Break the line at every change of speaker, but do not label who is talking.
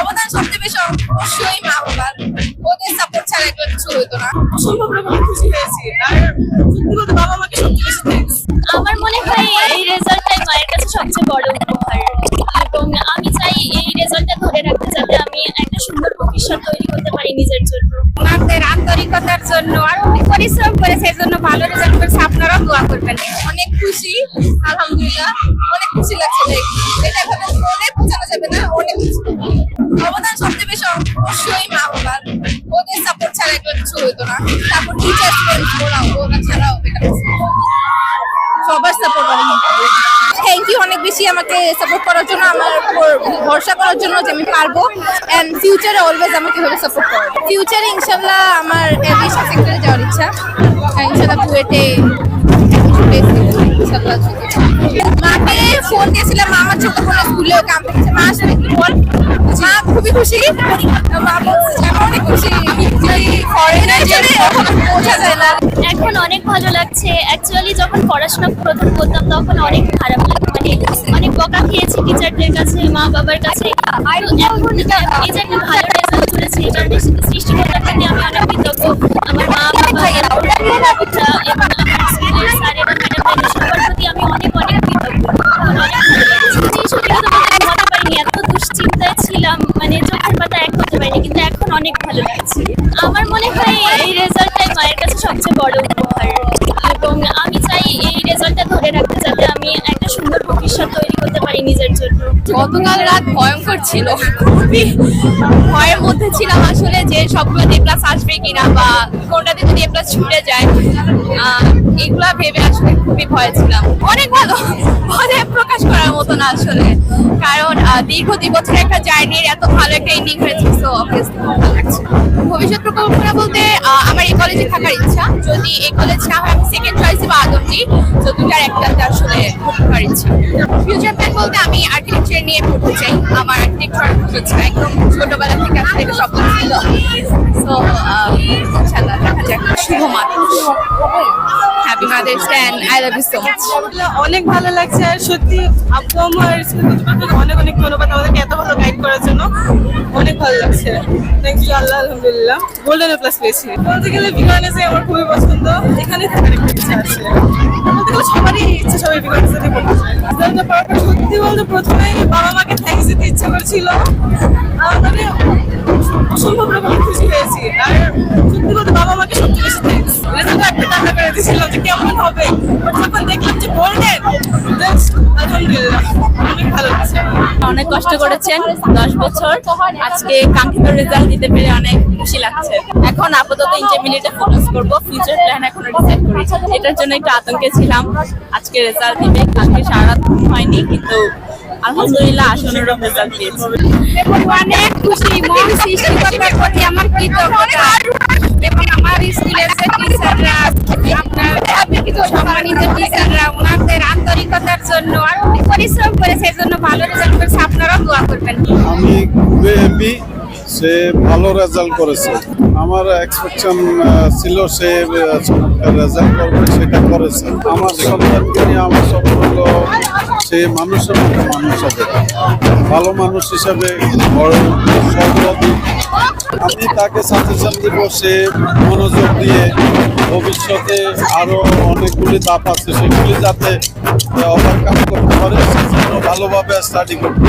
অবদান সবচেয়ে বেশি অবশ্যই মা বাবার। ওদের সাপোর্ট ছাড়া এগুলো কিছু হতো না।
অসম্ভব রকম খুশি হয়েছি আর সত্যি বাবা মাকে সবচেয়ে বেশি
আমার মনে হয় এই রেজাল্টটাই মায়ের কাছে সবচেয়ে বড় উপহার। এবং আমি চাই এই রেজাল্টটা ধরে রাখতে যাতে আমি একটা সুন্দর ভবিষ্যৎ তৈরি করতে পারি নিজের জন্য।
ওনাদের আন্তরিকতার জন্য আর অনেক পরিশ্রম করে সেই জন্য ভালো রেজাল্ট করেছে। আপনারাও দোয়া করবেন। অনেক খুশি আলহামদুলিল্লাহ। অনেক খুশি লাগছে দেখ। এটা অবদান সবচেয়ে বেশি অবশ্যই মা বাবার। ওদের সাপোর্ট ছাড়া এগুলো কিছু হতো না। তারপর টিচার ওরা ওরা ছাড়াও এটা সবার সাপোর্ট অনেক থ্যাংক ইউ অনেক বেশি আমাকে সাপোর্ট করার জন্য, আমার ভরসা করার জন্য যে আমি পারব। এন্ড ফিউচারে অলওয়েজ আমাকে এভাবে সাপোর্ট করো। ফিউচারে ইনশাল্লাহ আমার এভিয়েশন সেক্টরে যাওয়ার ইচ্ছা। ইনশাল্লাহ বুয়েটে মাকে ফোন দিয়েছিলাম আমার ছোট বোনের স্কুলে ওকে আমি মা আসলে কি বল? মা খুবই খুশি।
এখন অনেক ভালো লাগছে। অ্যাকচুয়ালি যখন পড়াশোনা প্রথম করতাম, তখন অনেক খারাপ লাগতো। মানে অনেক বকা খেয়েছি টিচারদের কাছে, মা বাবার কাছে। এখন এই যে একটা ভালো রেজাল্ট করেছি, এটার সৃষ্টিকর্তার আমি অনেক কৃতজ্ঞ। অনেক ভালো লাগছে। আমার মনে হয় এই রেজাল্টটাই মায়ের কাছে সবচেয়ে বড় উপহার। এবং আমি চাই এই রেজাল্টটা ধরে রাখতে যাতে আমি একটা সুন্দর ভবিষ্যৎ তৈরি করতে পারি নিজের জন্য।
গতকাল রাত ভয়ঙ্কর ছিল। খুবই ভয়ের মধ্যে ছিলাম আসলে যে সবগুলো এ প্লাস আসবে কিনা বা কোনটাতে যদি এ প্লাস ছুটে যায় এগুলা ভেবে আসলে খুবই ভয় ছিলাম। অনেক ভালো। ভয় প্রকাশ করার মতো না আসলে। কারণ দীর্ঘ দুই বছরের একটা জার্নির এত ভালো একটা এন্ডিং হয়েছে সো অবভিয়াসলি পরিকল্পনা বলতে আমার এই কলেজে থাকার ইচ্ছা। যদি এই কলেজ না হয়, আমি সেকেন্ড চয়েসে বা আদমটি তো দুটার একটাতে আসলে ভর্তি ইচ্ছা। ফিউচার প্ল্যান বলতে আমি আর্কিটেকচার নিয়ে পড়তে চাই। আমার আর্কিটেকচার হচ্ছে একদম ছোটবেলা থেকে আসলে এটা স্বপ্ন ছিল। তো ইনশাল্লাহ দেখা যাক। শুভ মাস happy mother's day I love you so much
অনেক ভালো লাগছে আর সত্যি আপু আমার স্কুল অনেক অনেক ধন্যবাদ আমাদেরকে এত ভালো গাইড করার জন্য। অনেক ভালো লাগছে। থ্যাংক ইউ আল্লাহ, আলহামদুলিল্লাহ। গোল্ডেন প্লাস পেয়েছি। বলতে গেলে বিজ্ঞানে আমার খুবই পছন্দ, এখানে থাকার ইচ্ছা আছে। বলতে গেলে সবারই ইচ্ছা সবাই সাথে পড়তে চায়। পর বলতে প্রথমেই বাবা মাকে থ্যাংকস দিতে ইচ্ছে করছিল। মানে অসম্ভব রকম খুশি হয়েছি। আর সত্যি বলতে বাবা মাকে সবচেয়ে বেশি থ্যাংকস রেজাল্ট একটা টাকা করে দিয়েছিলাম যে কেমন হবে। যখন দেখলাম যে আলহামদুলিল্লাহ অনেক
কষ্ট করেছেন, দশ বছর। আজকে কাঙ্ক্ষিত রেজাল্ট দিতে পেরে অনেক খুশি লাগছে। এখন আপাতত ইন্টারমিডিয়েটে ফোকাস করব ফিউচার প্ল্যান এখনও ডিসাইড করি। এটার জন্য একটু আতঙ্কে ছিলাম। আজকে রেজাল্ট দিবে, কালকে সারা হয়নি, কিন্তু আলহামদুলিল্লাহ আশানুরূপ রেজাল্ট দিয়েছে। অনেক খুশি আমার কৃতজ্ঞতা। এবং আমার স্কুলের আপনার সম্মানিত টিচাররা ওনাদের আন্তরিকতার জন্য আর অনেক পরিশ্রম করে, সেই জন্য ভালো রেজাল্ট করেছে। আপনারাও দোয়া করবেন।
আমি সে ভালো রেজাল্ট করেছে। আমার এক্সপেকশন ছিল সে রেজাল্ট করবে, সেটা করেছে। আমার সন্তানকে নিয়ে আমার হলো সে মানুষের মতো মানুষ হবে। ভালো মানুষ হিসাবে আমি তাকে সাজেশন দিব, সে মনোযোগ দিয়ে ভবিষ্যতে আরও অনেকগুলি ধাপ আছে, সেগুলি যাতে ওভারকাম করতে পারে ভালোভাবে স্টাডি করতে